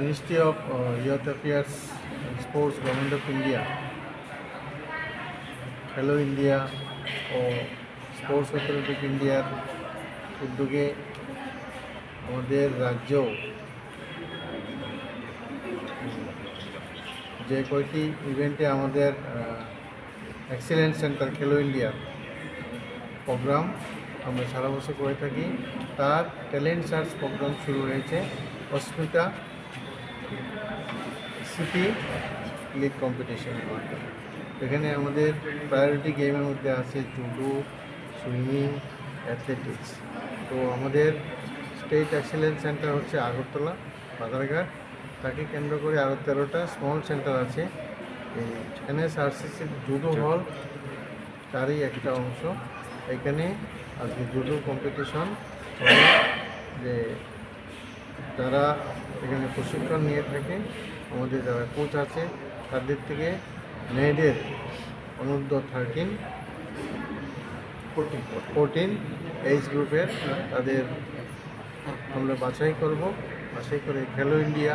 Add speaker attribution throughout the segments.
Speaker 1: Ministry of youth affairs sports government of India Khelo India O sports authority of ইন্ডিয়ার উদ্যোগে আমাদের রাজ্য যে কয়টি ইভেন্টে আমাদের এক্সিলেন্স সেন্টার খেলো ইন্ডিয়ার প্রোগ্রাম আমরা সারা বছর করে থাকি, তার ট্যালেন্ট সার্চ প্রোগ্রাম শুরু হয়েছে অস্মিতা সিটি লিগ কম্পিটিশন। এখানে আমাদের প্রায়োরিটি গেমের মধ্যে আছে জুডো সুইমিং অ্যাথলেটিক্স তো আমাদের স্টেট এক্সিলেন্স সেন্টার হচ্ছে আগরতলা বাজারঘাট। তাকে কেন্দ্র করে আরও তেরোটা স্মল সেন্টার আছে। এই এনএসআরসিসির জুডো হল তারই একটা অংশ। এখানে আজকে জুডো কম্পিটিশন যে যারা এখানে প্রশিক্ষণ নিয়ে থাকে। আমাদের যারা কোচ আছে তাদের থেকে মেয়েদের অনূর্ধ্ব থার্টিন ফোরটিন ফোরটিন এইজ গ্রুপের তাদের আমরা বাছাই করব। বাছাই করে খেলো ইন্ডিয়া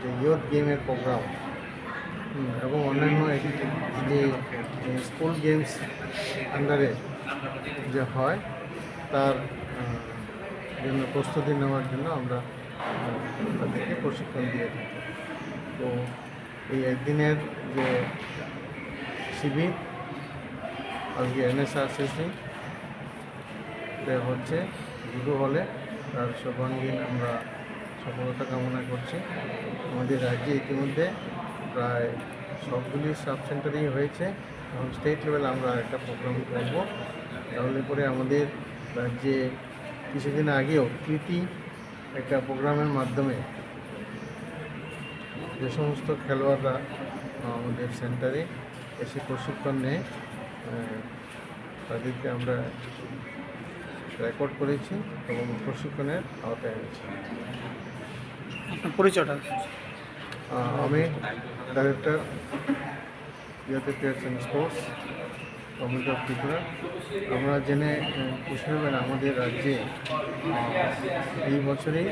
Speaker 1: যে ইয়ুথ গেমের প্রোগ্রাম এবং অন্যান্য যে স্কুল গেমস আন্ডারে যে হয় তার জন্য প্রস্তুতি নেওয়ার জন্য আমরা তাদেরকে প্রশিক্ষণ দিয়ে থাকি। তো এই একদিনের যে শিবির আজকে এনএসআরসিসি হচ্ছে দুটো হলে। তার সর্বাঙ্গীন আমরা সফলতা কামনা করছি। আমাদের রাজ্যে ইতিমধ্যে প্রায় সবগুলি সাব সেন্টারেই হয়েছে। এবং স্টেট লেভেল আমরা একটা প্রোগ্রাম করব। তাহলে পরে আমাদের রাজ্যে কিছুদিন আগেও কৃতি একটা প্রোগ্রামের মাধ্যমে যে সমস্ত খেলোয়াড়রা আমাদের সেন্টারে এসে প্রশিক্ষণ নেয় তাদেরকে আমরা রেকর্ড করেছি এবং প্রশিক্ষণের আওতায় এনেছি।
Speaker 2: পরিচয়টা?
Speaker 1: আমি director affairs and sports. Government of Tripura. আমরা জেনে খুশি হবেন আমাদের রাজ্যে এই বছরেই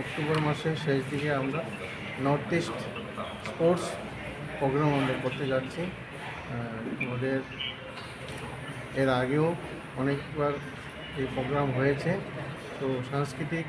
Speaker 1: অক্টোবর মাসের শেষ দিকে আমরা নর্থ ইস্ট স্পোর্টস প্রোগ্রাম আমরা করতে যাচ্ছি। আমাদের এর আগেও অনেকবার এই প্রোগ্রাম হয়েছে। তো সাংস্কৃতিক